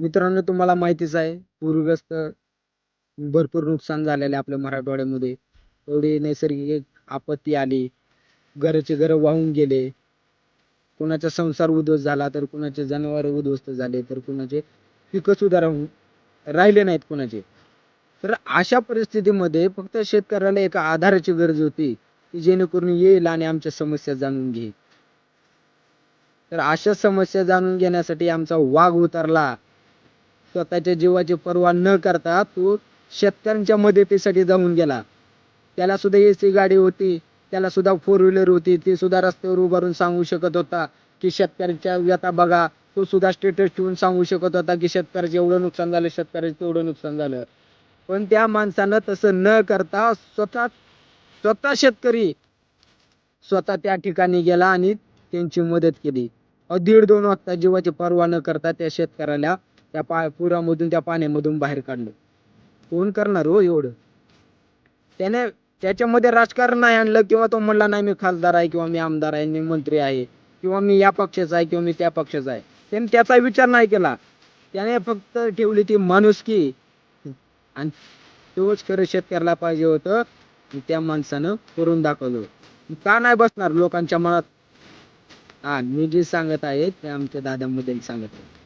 मित्रांनो तुम्हाला माहितीच आहे पूरग्रस्त भरपूर नुकसान झालेले आपल्या मराठवाड्यामध्ये. एवढी नैसर्गिक आपत्ती आली घराचे घर वाहून गेले. कुणाचा संसार उद्ध्वस्त झाला तर कुणाचे जनावर उद्ध्वस्त झाले तर कुणाचे पिकं सुद्धा राहून राहिले नाहीत कुणाचे. तर अशा परिस्थितीमध्ये फक्त शेतकऱ्याला एका आधाराची गरज होती की जेणेकरून येईल आणि आमच्या समस्या जाणून घेईल. तर अशा समस्या जाणून घेण्यासाठी आमचा वाघ उतरला. स्वतःच्या जीवाची पर्वा न करता तो शेतकऱ्यांच्या मदतीसाठी जाऊन गेला. त्याला सुद्धा एसी गाडी होती. त्याला सुद्धा फोर व्हीलर होती. ती सुद्धा रस्त्यावर उभारून सांगू शकत होता की शेतकऱ्यांच्या व्यथा बघा. तो सुद्धा स्टेटस ठेवून सांगू शकत होता की शेतकऱ्याचं एवढं नुकसान झालं शेतकऱ्याचं तेवढं नुकसान झालं. पण त्या माणसानं तसं न करता स्वतः स्वतः शेतकरी स्वतः त्या ठिकाणी गेला आणि त्यांची मदत केली. दीड दोन वाजता जीवाची पर्वा न करता त्या शेतकऱ्याला त्या पा पुरामधून त्या पाण्यामधून बाहेर काढलं. कोण करणार हो एवढं? त्याने त्याच्यामध्ये राजकारण नाही आणलं किंवा तो म्हणला नाही मी खासदार आहे किंवा मी आमदार आहे मी मंत्री आहे किंवा मी या पक्षाचा आहे किंवा मी त्या पक्षाचा आहे. त्याने त्याचा विचार नाही केला. त्याने फक्त ठेवली ती माणुसकी आणि तोच खरं शेतकऱ्याला पाहिजे होतं. त्या माणसानं करून दाखवलं. का नाही बसणार लोकांच्या मनात? हा मी जे सांगत आहे ते आमच्या दादामध्ये सांगत आहे.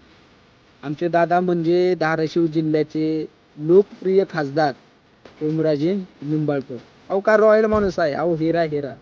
आमचे दादा म्हणजे धाराशिव जिल्ह्याचे लोकप्रिय खासदार ओमराजे निंबाळकर. अहो का रॉयल माणूस आहे? अहो हिरा हिरा.